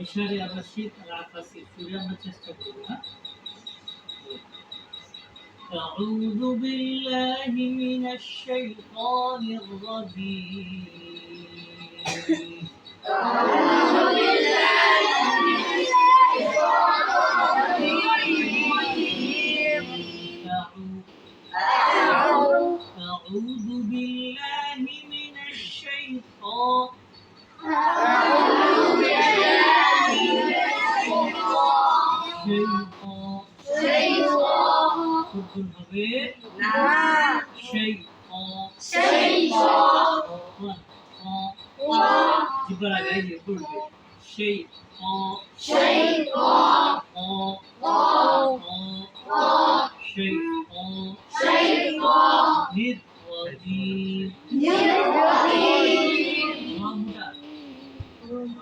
مشاري الرشيد العباسي في مانشستر أعوذ بالله من الشيطان الرجيم أعوذ بالله من الشيطان الرجيم أعوذ بالله ভুল হবে না। সেই অ সেই অ অ জিব্বার আগে সেই অ সেই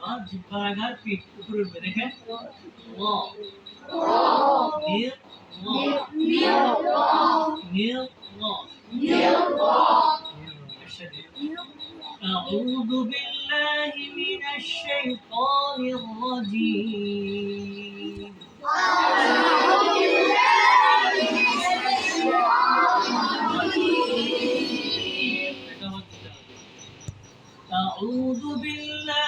আর জিব্বা লাগার পিঠ উপরে উঠবে দেখেন ল নির ল নির ল أعوذ بالله من الشيطان الرجيم أعوذ بالله من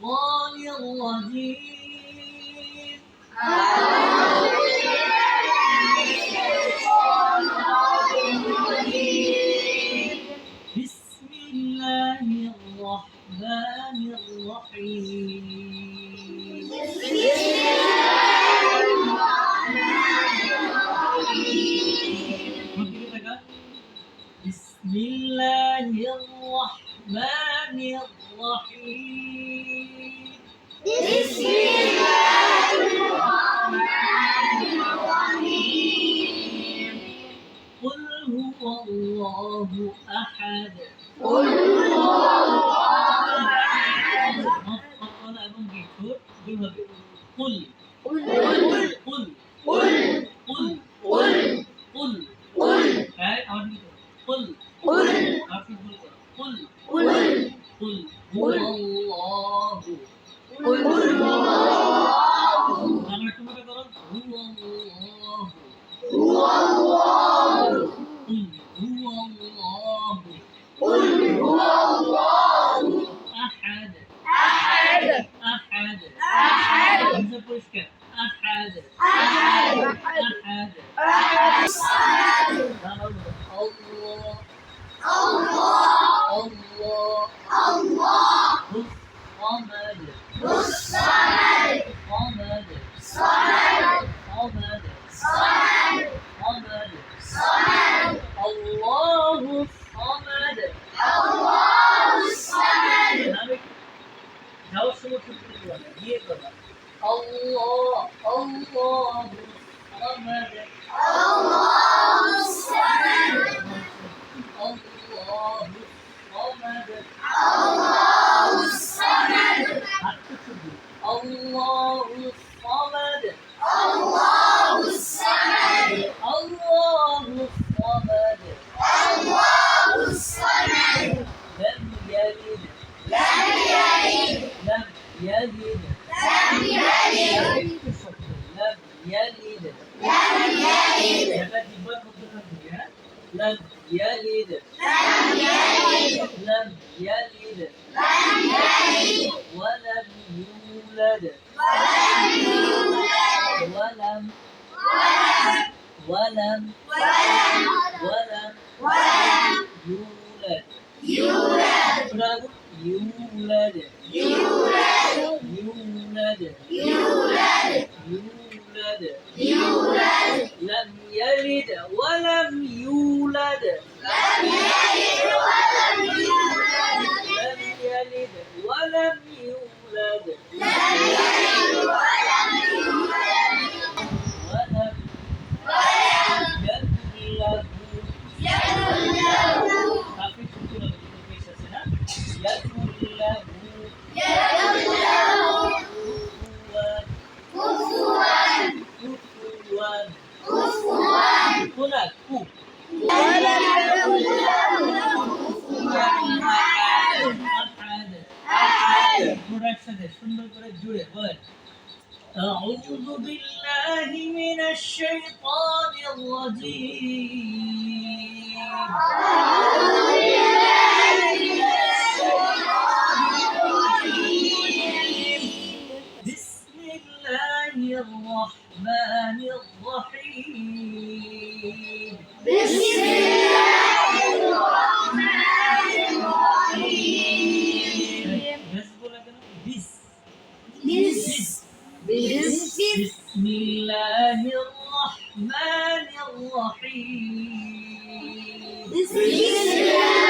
الشيطان الرجيم. بسم الله الرحمن الرحيم. بسم الله الرحمن الرحيم. قل هو الله أحد মফখল এবং বিঠোর দুইভাবে কুল কুল কুল هو الله هو الله قل هو الله قل هو الله أحد أحد أحد أحد أحد أحد أحد أحد Lem yelid. Lem yelid. Lem yelid. Hemen imam oturun ya. Lem yelid. Lem yelid. Lem yelid. Lem yelid. Ve lem yulad. Ve lem yulad. Ve lem. Ve lem. Ve lem. Ve lem. Ve lem. Yulad. Yulad. Bravo. Yulad. Yulad. يولد. يولد يولد يولد يولد لم يلد ولم يولد. لم يلد ولم يولد. ولم أحد أحد জোরে একসাথে সুন্দর করে জুড়ে বলেন أعوذ بالله من الشيطان الرجيم بسم الله الرحمن الرحيم بسم الله الله الرحمن الرحيم. بسم الله.